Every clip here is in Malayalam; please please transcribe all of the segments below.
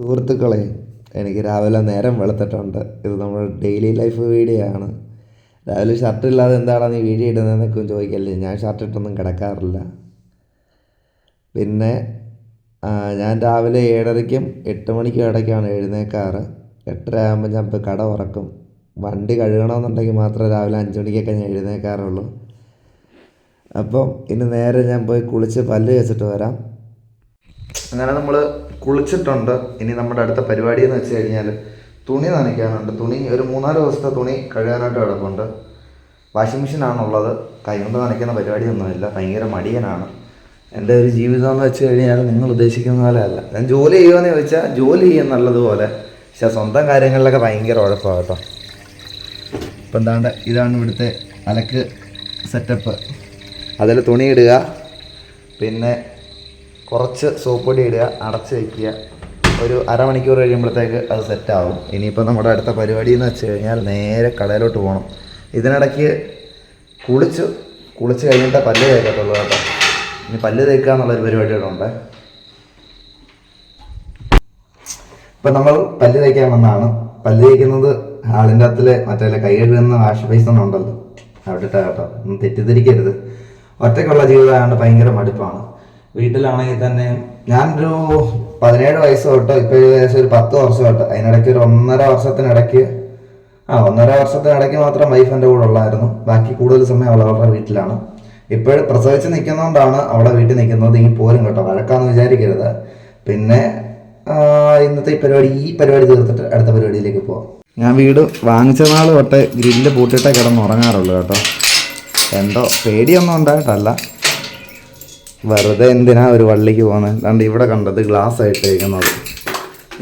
സുഹൃത്തുക്കളെ എനിക്ക് രാവിലെ നേരം വെളുത്തിട്ടുണ്ട്. ഇത് നമ്മുടെ ഡെയിലി ലൈഫ് വീഡിയോ ആണ്. രാവിലെ ഷർട്ട് ഇല്ലാതെ എന്താണ് നീ വീഡിയോ ഇടുന്നതെന്നൊക്കെ ചോദിക്കല്ലേ? ഞാൻ ഷർട്ട് ഇട്ടൊന്നും കിടക്കാറില്ല. പിന്നെ ഞാൻ രാവിലെ ഏഴരയ്ക്കും എട്ട് മണിക്കും ഇടയ്ക്കാണ് എഴുന്നേക്കാറ്. എട്ടര ആകുമ്പോൾ ഞാൻ ഇപ്പോൾ കട ഉറക്കും. വണ്ടി കഴുകണമെന്നുണ്ടെങ്കിൽ മാത്രമേ രാവിലെ അഞ്ച് മണിക്കൊക്കെ ഞാൻ എഴുന്നേക്കാറുള്ളൂ. അപ്പം ഇനി നേരെ ഞാൻ പോയി കുളിച്ച് പല്ല് വെച്ചിട്ട് വരാം. അങ്ങനെ നമ്മൾ കുളിച്ചിട്ടുണ്ട്. ഇനി നമ്മുടെ അടുത്ത പരിപാടി എന്ന് വെച്ച് കഴിഞ്ഞാൽ തുണി നനയ്ക്കാനുണ്ട്. തുണി ഒരു മൂന്നാൽ ദിവസത്തെ തുണി കഴുകാനായിട്ട് കിടപ്പുണ്ട്. വാഷിംഗ് മെഷീനാണുള്ളത്. കൈകൊണ്ട് നനയ്ക്കുന്ന പരിപാടിയൊന്നുമില്ല. ഭയങ്കര മടിയനാണ്. എന്റെ ഒരു ജീവിതം എന്ന് വെച്ച് കഴിഞ്ഞാൽ നിങ്ങൾ ഉദ്ദേശിക്കുന്ന പോലെ അല്ല. ഞാൻ ജോലി ചെയ്യുമെന്ന് ചോദിച്ചാൽ ജോലി ചെയ്യും നല്ലതുപോലെ പക്ഷെ സ്വന്തം കാര്യങ്ങളിലൊക്കെ ഭയങ്കര ഉഴപ്പാണ് കേട്ടോ. ഇപ്പം എന്താണ്ട് ഇതാണ് ഇവിടുത്തെ അലക്ക് സെറ്റപ്പ് അതിൽ തുണിയിടുക പിന്നെ കുറച്ച് സോപ്പ് പൊടി ഇടുക അടച്ച് വയ്ക്കുക ഒരു അരമണിക്കൂർ കഴിയുമ്പോഴത്തേക്ക് അത് സെറ്റാവും ഇനിയിപ്പോൾ നമ്മുടെ അടുത്ത പരിപാടി എന്ന് വെച്ച് കഴിഞ്ഞാൽ നേരെ കടയിലോട്ട് പോകണം ഇതിനിടയ്ക്ക് കുളിച്ചു കുളിച്ച് കഴിഞ്ഞിട്ട് പല്ല് തേക്കത്തുള്ളൂ കേട്ടോ. ഇനി പല്ല് തേക്കുക എന്നുള്ളൊരു പരിപാടി കൂടെ ഉണ്ട്. ഇപ്പം നമ്മൾ പല്ല് തേക്കാൻ വന്നാണ്. പല്ല് തേക്കുന്നത് ആളിന്റെ അകത്തിലെ മറ്റേ കൈ കഴുകുന്ന വാഷ് ബേസ് ഉണ്ടല്ലോ. അവിടെ ഇട്ടാ കേട്ടോ. ഒന്നും തെറ്റിദ്ധരിക്കരുത്. ഒറ്റയ്ക്കുള്ള ജീവിതമായതുകൊണ്ട് ഭയങ്കര മടുപ്പാണ്. വീട്ടിലാണെങ്കിൽ തന്നെ ഞാനൊരു പതിനേഴ് വയസ്സ് തൊട്ട് ഇപ്പോൾ ഏകദേശം ഒരു പത്ത് വർഷം തൊട്ട്. അതിനിടയ്ക്ക് ഒരു ഒന്നര വർഷത്തിനിടയ്ക്ക് ആ ഒന്നര വർഷത്തിനിടയ്ക്ക് മാത്രം വൈഫ് എന്റെ കൂടെ ഉള്ളായിരുന്നു. ബാക്കി കൂടുതൽ സമയം അവൾ അവളുടെ വീട്ടിലാണ്. ഇപ്പോൾ പ്രസവിച്ച് നിൽക്കുന്നതുകൊണ്ടാണ് അവിടെ വീട്ടിൽ നിൽക്കുന്നത്. ഇനി പോരും കേട്ടോ. വഴക്കാന്ന് വിചാരിക്കരുത്. പിന്നെ ഇന്നത്തെ ഈ പരിപാടി ഈ പരിപാടി തീർത്തിട്ട് അടുത്ത പരിപാടിയിലേക്ക് പോവാം. ഞാൻ വീട് വാങ്ങിച്ച നാൾ തൊട്ട് ഗ്രില്ല് പൂട്ടിട്ടേ കിടന്ന് ഉറങ്ങാറുള്ളൂ കേട്ടോ. എന്തോ പേടിയൊന്നും ഉണ്ടായിട്ടല്ല. വെറുതെ എന്തിനാ ഒരു വള്ളിക്ക് പോകുന്നത് അതുകൊണ്ട് ഇവിടെ കണ്ടത് ഗ്ലാസ് ഇട്ടേക്കുന്നത്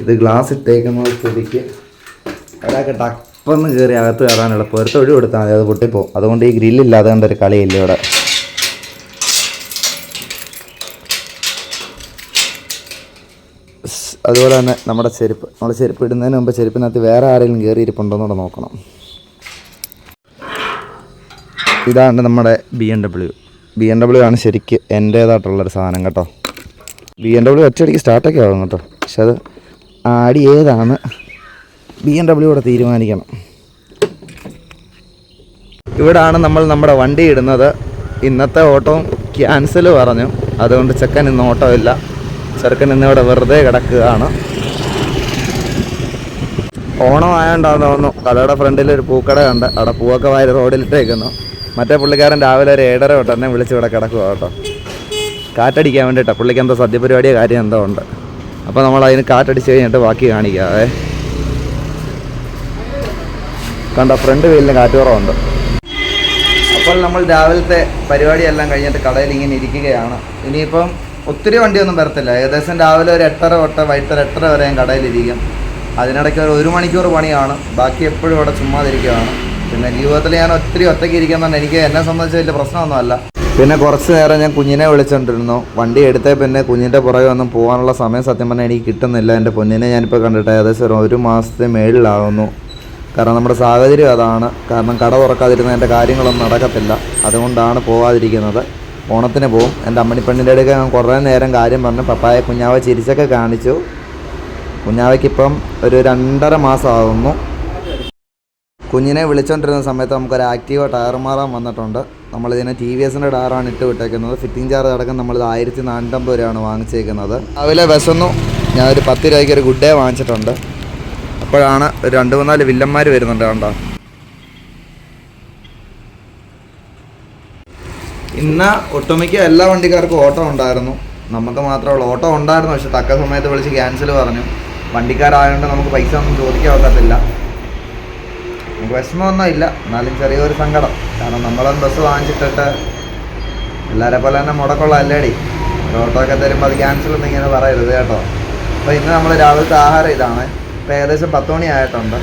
ഇത് ഗ്ലാസ് ഇട്ടേക്കുന്നത് സ്ഥിതിക്ക് ഒരാൾക്ക് ടപ്പെന്ന് കയറി അകത്ത് കയറാനുള്ള പൊരുത്ത ഒഴിവ് കൊടുത്താൽ മതി അത് പൊട്ടിപ്പോവും അതുകൊണ്ട് ഈ ഗ്രില്ലില്ലാതെ കൊണ്ട് ഒരു കളിയില്ല ഇവിടെ. അതുപോലെ തന്നെ നമ്മുടെ ചെരുപ്പ്. നമ്മൾ ചെരുപ്പ് ഇടുന്നതിന് മുമ്പ് ചെരുപ്പിനകത്ത് വേറെ ആരെങ്കിലും കയറി ഇരിപ്പുണ്ടോയെന്നൂടെ നോക്കണം. ഇതാണ് നമ്മുടെ B M W B M W ആണ് ശരിക്ക് എന്റേതായിട്ടുള്ളൊരു സാധനം കേട്ടോ. ബി എം ഡബ്ല്യു ഒറ്റയടിക്ക് സ്റ്റാർട്ടൊക്കെ ആവും കേട്ടോ. പക്ഷെ അത് ആടി ഏതാണ് ബി എം ഡബ്ല്യു കൂടെ തീരുമാനിക്കണം. ഇവിടാണ് നമ്മൾ നമ്മുടെ വണ്ടി ഇടുന്നത്. ഇന്നത്തെ ഓട്ടോ ക്യാൻസൽ പറഞ്ഞു. അതുകൊണ്ട് ചെക്കൻ ഇന്ന് ഇല്ല. ചെറുക്കൻ ഇന്നിവിടെ വെറുതെ കിടക്കുകയാണ്. ഓണം ആയതുകൊണ്ടാണെന്ന് തോന്നുന്നു. കടയുടെ ഫ്രണ്ടിൽ ഒരു പൂക്കട ഉണ്ട് അവിടെ പൂവൊക്കെ വാരി റോഡിലിട്ടേക്കുന്നു. മറ്റേ പുള്ളിക്കാരൻ രാവിലെ ഒരു ഏഴര തൊട്ട് എന്നെ വിളിച്ച് ഇവിടെ കിടക്കുക കേട്ടോ. കാറ്റടിക്കാൻ വേണ്ടിയിട്ടാണ് പുള്ളിക്ക് എന്തോ സദ്യപരിപാടിയോ കാര്യം എന്തോ ഉണ്ട്. അപ്പോൾ നമ്മൾ അതിന് കാറ്റടിച്ച് കഴിഞ്ഞിട്ട് ബാക്കി കാണിക്കാവേ. കണ്ട ഫ്രണ്ട് വീലിന് കാറ്റ് കുറവുണ്ട് അപ്പോൾ നമ്മൾ രാവിലത്തെ പരിപാടിയെല്ലാം കഴിഞ്ഞിട്ട് കടയിൽ ഇങ്ങനെ ഇരിക്കുകയാണ്. ഇനിയിപ്പം ഒത്തിരി വണ്ടിയൊന്നും വരത്തില്ല. ഏകദേശം രാവിലെ ഒരു എട്ടര തൊട്ട് വൈകിട്ട് എട്ടര വരെ ഞാൻ കടയിലിരിക്കും. അതിനിടയ്ക്ക് ഒരു ഒരു മണിക്കൂർ പണിയാണ്. ബാക്കി എപ്പോഴും ഇവിടെ ചുമ്മാതിരിക്കുകയാണ് പിന്നെ ജീവിതത്തിൽ ഞാൻ ഒത്തിരി ഒറ്റയ്ക്ക് ഇരിക്കുന്നുണ്ട് എനിക്ക് എന്നെ സംബന്ധിച്ച് വലിയ പ്രശ്നമൊന്നുമല്ല. പിന്നെ കുറച്ച് നേരം ഞാൻ കുഞ്ഞിനെ വിളിച്ചോണ്ടിരുന്നു. വണ്ടി എടുത്തേ പിന്നെ കുഞ്ഞിന്റെ പുറകെ ഒന്നും പോകാനുള്ള സമയം സത്യം പറഞ്ഞാൽ എനിക്ക് കിട്ടുന്നില്ല. എന്റെ പൊന്നിനെ ഞാനിപ്പോൾ കണ്ടിട്ട് ഏകദേശം ഒരു- മാസത്തെ മേളിലാകുന്നു കാരണം നമ്മുടെ സാഹചര്യം അതാണ്. കാരണം കട തുറക്കാതിരുന്ന എന്റെ കാര്യങ്ങളൊന്നും നടക്കത്തില്ല. അതുകൊണ്ടാണ് പോവാതിരിക്കുന്നത്. ഓണത്തിന് പോവും. എന്റെ അമ്മണിപ്പെണ്ണിന്റെ അടുക്ക ഞാൻ കുറേ നേരം കാര്യം പറഞ്ഞു. പപ്പായ കുഞ്ഞാവ ചിരിച്ചൊക്കെ കാണിച്ചു. കുഞ്ഞാവയ്ക്കിപ്പം ഒരു രണ്ടര മാസം ആകുന്നു കുഞ്ഞിനെ വിളിച്ചുകൊണ്ടിരുന്ന സമയത്ത് നമുക്കൊരു ആക്റ്റീവ ടയർ മാറാൻ വന്നിട്ടുണ്ട്. നമ്മളിതിനെ ടി വി എസിന്റെ ടയറാണ് ഇട്ട് വിട്ടേക്കുന്നത്. ഫിറ്റിംഗ് ചാർജ് അടക്കം നമ്മളിത് ആയിരത്തി നാനൂറ്റമ്പത് രൂപയാണ് വാങ്ങിച്ചേക്കുന്നത്. രാവിലെ വിശന്നു. ഞാനൊരു പത്ത് രൂപയ്ക്ക് ഒരു ഗുഡ് ഡേ വാങ്ങിച്ചിട്ടുണ്ട്. അപ്പോഴാണ് ഒരു രണ്ട് മൂന്നാൽ വില്ലന്മാർ വരുന്നുണ്ട് കണ്ടോ? ഇന്ന് ഒട്ടുമിക്ക എല്ലാ വണ്ടിക്കാർക്കും ഓട്ടോ ഉണ്ടായിരുന്നു. നമുക്ക് മാത്രമുള്ള ഓട്ടോ ഉണ്ടായിരുന്നു പക്ഷെ തക്ക സമയത്ത് വിളിച്ച് ക്യാൻസൽ പറഞ്ഞു. വണ്ടിക്കാരായതുകൊണ്ട് നമുക്ക് പൈസ ഒന്നും ചോദിക്കാൻ നമുക്ക് വിഷമമൊന്നും ഇല്ല. എന്നാലും ചെറിയൊരു സങ്കടം. കാരണം നമ്മളൊന്ന് ബസ് വാങ്ങിച്ചിട്ടിട്ട് എല്ലാവരെ പോലെ തന്നെ മുടക്കുള്ള അല്ലേടി ഒരു ഓട്ടോ ഒക്കെ തരുമ്പോൾ അത് ക്യാൻസൽ ഒന്നും ഇങ്ങനെ പറയരുത് കേട്ടോ. അപ്പോൾ ഇന്ന് നമ്മൾ രാവിലത്തെ ആഹാരം ഇതാണ്. ഇപ്പോൾ ഏകദേശം പത്ത് മണി ആയിട്ടുണ്ട്.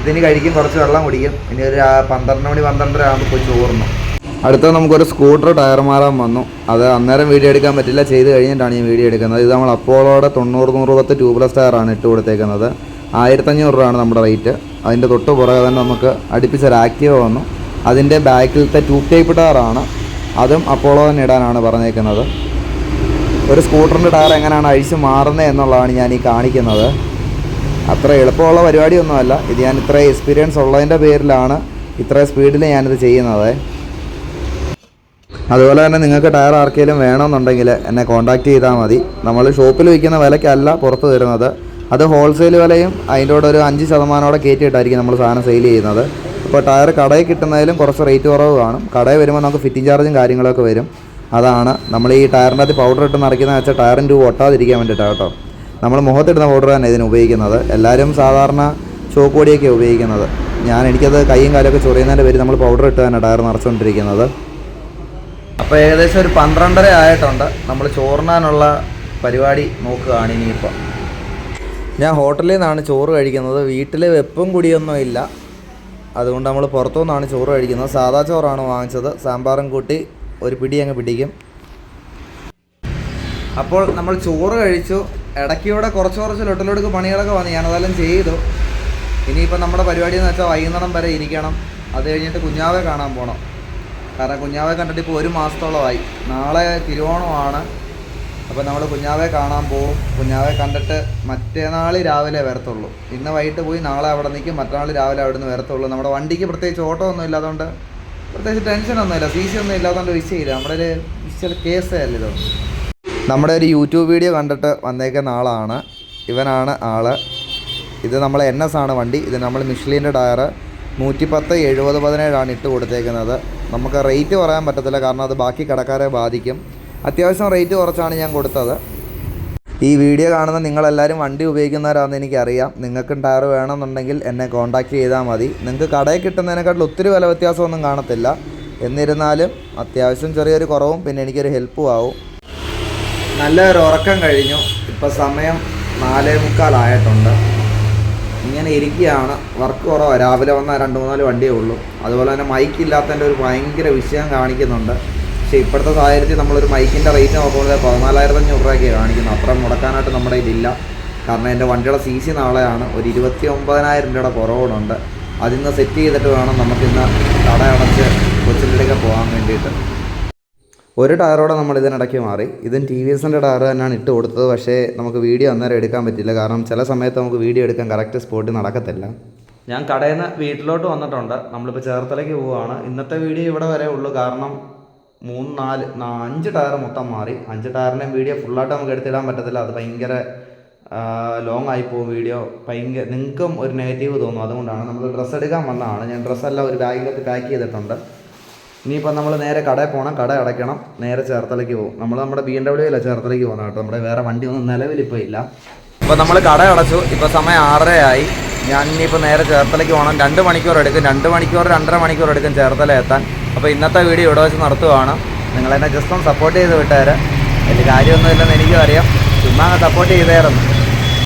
ഇതിന് കഴിക്കും കുറച്ച് വെള്ളം കുടിക്കും. ഇനി ഒരു പന്ത്രണ്ട് മണി പന്ത്രണ്ടര ആകുമ്പോൾ പോയി ചോറുന്നു അടുത്ത നമുക്കൊരു സ്കൂട്ടർ ടയർ മാറാൻ വന്നു. അത് അന്നേരം വീഡിയോ എടുക്കാൻ പറ്റില്ല. ചെയ്ത് കഴിഞ്ഞിട്ടാണ് ഞാൻ വീഡിയോ എടുക്കുന്നത്. ഇത് നമ്മൾ അപ്പോളോടെ തൊണ്ണൂറ് നൂറ് പത്ത് ട്യൂബ്ലെസ് ടയറാണ് ഇട്ട് കൊടുത്തേക്കുന്നത്. ആയിരത്തഞ്ഞൂറ് രൂപയാണ് നമ്മുടെ റേറ്റ്. അതിന്റെ തൊട്ട് പുറകെ തന്നെ നമുക്ക് അടുപ്പിച്ചൊരു ആക്റ്റീവ വന്നു. അതിന്റെ ബാക്കിലത്തെ ട്യൂബ് ടൈപ്പ് ടയറാണ് അതും അപ്പോളോ തന്നെ ഇടാനാണ് പറഞ്ഞേക്കുന്നത്. ഒരു സ്കൂട്ടറിന്റെ ടയർ എങ്ങനെയാണ് അഴിച്ച് മാറുന്നത് എന്നുള്ളതാണ് ഞാൻ ഈ കാണിക്കുന്നത്. അത്ര എളുപ്പമുള്ള പരിപാടിയൊന്നുമല്ല. ഇത് ഞാൻ ഇത്ര എക്സ്പീരിയൻസ് ഉള്ളതിന്റെ പേരിലാണ് ഇത്ര സ്പീഡിൽ ഞാനിത് ചെയ്യുന്നത്. അതുപോലെ തന്നെ നിങ്ങൾക്ക് ടയർ ആർക്കെങ്കിലും വേണമെന്നുണ്ടെങ്കിൽ എന്നെ കോൺടാക്റ്റ് ചെയ്താൽ മതി. നമ്മൾ ഷോപ്പിൽ വിൽക്കുന്ന വിലയ്ക്കല്ല പുറത്ത് തരുന്നത്. അത് ഹോൾസെയിൽ വിലയും അതിന്റെ കൂടെ ഒരു അഞ്ച് ശതമാനോടെ കയറ്റിയിട്ടായിരിക്കും നമ്മൾ സാധനം സെയിൽ ചെയ്യുന്നത്. അപ്പോൾ ടയർ കടയിൽ കിട്ടുന്നതിലും കുറച്ച് റേറ്റ് കുറവ് കാണും. കടയിൽ വരുമ്പോൾ നമുക്ക് ഫിറ്റിംഗ് ചാർജും കാര്യങ്ങളൊക്കെ വരും. അതാണ് നമ്മൾ ഈ ടയറിന്റെ അകത്ത് പൗഡർ ഇട്ട് നിറയ്ക്കുന്ന വെച്ചാൽ ടയറിന്റെ രൂപ ഒട്ടാതിരിക്കാൻ വേണ്ടിയിട്ടാണ് കേട്ടോ. നമ്മൾ മുഖത്തിടുന്ന പൗഡർ തന്നെ ഇതിന് ഉപയോഗിക്കുന്നത്. എല്ലാവരും സാധാരണ പൊടിയൊക്കെ ഉപയോഗിക്കുന്നത്. ഞാൻ എനിക്കത് കൈയും കാലൊക്കെ ചൊറിയുന്നതിന്റെ പേര് നമ്മൾ പൗഡർ ഇട്ട് തന്നെ ടയർ നിറച്ചുകൊണ്ടിരിക്കുന്നത്. അപ്പോൾ ഏകദേശം ഒരു പന്ത്രണ്ടര ആയിട്ടുണ്ട്. നമ്മൾ ചോറിനാനുള്ള പരിപാടി നോക്കുകയാണ് ഇനിയിപ്പോൾ. ഞാൻ ഹോട്ടലിൽ നിന്നാണ് ചോറ് കഴിക്കുന്നത്. വീട്ടിൽ വെപ്പും കുടിയൊന്നും ഇല്ല. അതുകൊണ്ട് നമ്മൾ പുറത്തു നിന്നാണ് ചോറ് കഴിക്കുന്നത്. സാദാ ചോറാണ് വാങ്ങിച്ചത്. സാമ്പാറും കൂട്ടി ഒരു പിടി അങ്ങ് പിടിക്കും. അപ്പോൾ നമ്മൾ ചോറ് കഴിച്ചു. ഇടയ്ക്കൂടെ കുറച്ച് കുറച്ച് ലൊട്ടിലൊടുക്ക് പണികളൊക്കെ വന്നു. ഞാനതെല്ലാം ചെയ്തു. ഇനിയിപ്പോൾ നമ്മുടെ പരിപാടി എന്ന് വെച്ചാൽ വൈകുന്നേരം വരെ ഇരിക്കണം. അത് കഴിഞ്ഞിട്ട് കുഞ്ഞാവെ കാണാൻ പോകണം കാരണം കുഞ്ഞാവെ കണ്ടിട്ട് ഇപ്പോൾ ഒരു മാസത്തോളമായി. നാളെ തിരുവോണമാണ്. അപ്പോൾ നമ്മൾ കുഞ്ഞാവെ കാണാൻ പോവും. കുഞ്ഞാവെ കണ്ടിട്ട് മറ്റേനാൾ രാവിലെ വരത്തുള്ളൂ. ഇന്ന് വൈകിട്ട് പോയി നാളെ അവിടെ നിൽക്കും. മറ്റന്നാൾ രാവിലെ അവിടെ നിന്ന് വരത്തുള്ളൂ. നമ്മുടെ വണ്ടിക്ക് പ്രത്യേകിച്ച് ഓട്ടോ ഒന്നും ഇല്ലാത്തതുകൊണ്ട് പ്രത്യേകിച്ച് ടെൻഷനൊന്നുമില്ല സി സി ഒന്നും ഇല്ലാത്തതുകൊണ്ട് വിഷയമില്ല നമ്മുടെ ഒരു വിഷയ കേസേ അല്ല ഇതൊന്നും നമ്മുടെ ഒരു യൂട്യൂബ് വീഡിയോ കണ്ടിട്ട് വന്നേക്കുന്ന ആളാണ്. ഇവനാണ് ആൾ ഇത് നമ്മൾ എൻ എസ് ആണ് വണ്ടി. ഇത് നമ്മൾ മിഷ്ലിന്റെ ടയർ നൂറ്റിപ്പത്ത് എഴുപത് പതിനേഴാണ് ഇട്ട് കൊടുത്തേക്കുന്നത്. നമുക്ക് റേറ്റ് പറയാൻ പറ്റത്തില്ല. കാരണം അത് ബാക്കി കടക്കാരെ ബാധിക്കും. അത്യാവശ്യം റേറ്റ് കുറച്ചാണ് ഞാൻ കൊടുത്തത്. ഈ വീഡിയോ കാണുന്ന നിങ്ങളെല്ലാവരും വണ്ടി ഉപയോഗിക്കുന്നവരാണെന്ന് എനിക്കറിയാം. നിങ്ങൾക്കും ടയർ വേണമെന്നുണ്ടെങ്കിൽ എന്നെ കോൺടാക്റ്റ് ചെയ്താൽ മതി. നിങ്ങൾക്ക് കടയിൽ കിട്ടുന്നതിനെക്കാട്ടിൽ ഒത്തിരി വില വ്യത്യാസമൊന്നും കാണത്തില്ല. എന്നിരുന്നാലും അത്യാവശ്യം ചെറിയൊരു കുറവും പിന്നെ എനിക്കൊരു ഹെൽപ്പും ആവും. നല്ലൊരു ഉറക്കം കഴിഞ്ഞു. ഇപ്പം സമയം നാലേ മുക്കാലായിട്ടുണ്ട് ഇങ്ങനെ ഇരിക്കുകയാണ്. വർക്ക് കുറവാണ് രാവിലെ വന്നാൽ രണ്ട് മൂന്നാൽ വണ്ടിയേ ഉള്ളൂ. അതുപോലെ തന്നെ മൈക്കില്ലാത്തതിന്റെ ഒരു ഭയങ്കര വിഷയം കാണിക്കുന്നുണ്ട്. പക്ഷേ ഇപ്പോഴത്തെ സാഹചര്യത്തിൽ നമ്മളൊരു മൈക്കിന്റെ റേറ്റ് നോക്കുമ്പോൾ പതിനാലായിരത്തി അഞ്ഞൂറ് രൂപയൊക്കെ കാണിക്കുന്നു അത്ര മുടക്കാനായിട്ട് നമ്മുടെ ഇതില്ല. കാരണം എന്റെ വണ്ടിയുടെ സി സി നാളെയാണ്. ഒരു ഇരുപത്തി ഒമ്പതിനായിരം രൂപയുടെ കുറവുണ്ട്. അതിന്ന് സെറ്റ് ചെയ്തിട്ട് വേണം നമുക്കിന്ന് കട അടച്ച് കൊച്ചിലേക്ക് പോകാൻ വേണ്ടിയിട്ട്. ഒരു ടയറോടെ നമ്മൾ ഇതിനിടയ്ക്ക് മാറി. ഇതും ടി വി എസിന്റെ ടയർ തന്നെയാണ് ഇട്ട് കൊടുത്തത്. പക്ഷേ നമുക്ക് വീഡിയോ അന്നേരം എടുക്കാൻ പറ്റില്ല. കാരണം ചില സമയത്ത് നമുക്ക് വീഡിയോ എടുക്കാൻ കറക്റ്റ് സ്പോട്ടിൽ നടക്കത്തില്ല. ഞാൻ കടയിൽ നിന്ന് വീട്ടിലോട്ട് വന്നിട്ടുണ്ട്. നമ്മളിപ്പോൾ ചേർത്തലയ്ക്ക് പോവുകയാണ്. ഇന്നത്തെ വീഡിയോ ഇവിടെ വരെ ഉള്ളൂ. കാരണം മൂന്ന് നാല് അഞ്ച് ടയർ മൊത്തം മാറി. അഞ്ച് ടയറിന്റെയും വീഡിയോ ഫുള്ളായിട്ട് നമുക്ക് എടുത്തിടാൻ പറ്റത്തില്ല. അത് ഭയങ്കര ലോങ് ആയി പോകും വീഡിയോ. ഭയങ്കര നിങ്ങൾക്കും ഒരു നെഗറ്റീവ് തോന്നും. അതുകൊണ്ടാണ് നമ്മൾ ഡ്രസ്സ് എടുക്കാൻ വന്നതാണ്. ഞാൻ ഡ്രസ്സെല്ലാം ഒരു ബാഗിലേക്ക് പാക്ക് ചെയ്തിട്ടുണ്ട്. ഇനിയിപ്പോൾ നമ്മൾ നേരെ കടയിൽ പോകണം കട അടയ്ക്കണം. നേരെ ചേർത്തലയ്ക്ക് പോകും. നമ്മൾ നമ്മുടെ ബി എം അല്ല ചേർത്തലയ്ക്ക് പോകണം കേട്ടോ. നമ്മുടെ വേറെ വണ്ടി ഒന്നും നിലവിലിപ്പോൾ ഇല്ല. ഇപ്പോൾ നമ്മൾ കട അടച്ചു. ഇപ്പോൾ സമയം ആറരയായി. ഞാൻ ഇനിയിപ്പോൾ നേരെ ചേർത്തലയ്ക്ക് പോകണം രണ്ട് മണിക്കൂർ എടുക്കും. രണ്ട് മണിക്കൂർ രണ്ടര മണിക്കൂർ എടുക്കും ചേർത്തല എത്താൻ. അപ്പോൾ ഇന്നത്തെ വീഡിയോ ഇവിടെ വെച്ച് നിർത്തുവാണ് നിങ്ങളെന്നെ ജസ്റ്റ് ഒന്ന് സപ്പോർട്ട് ചെയ്ത് വിട്ടേരെ. വലിയ കാര്യമൊന്നുമില്ലെന്ന് എനിക്കും അറിയാം. ചുമ്മാ സപ്പോർട്ട് ചെയ്തേരുന്നു.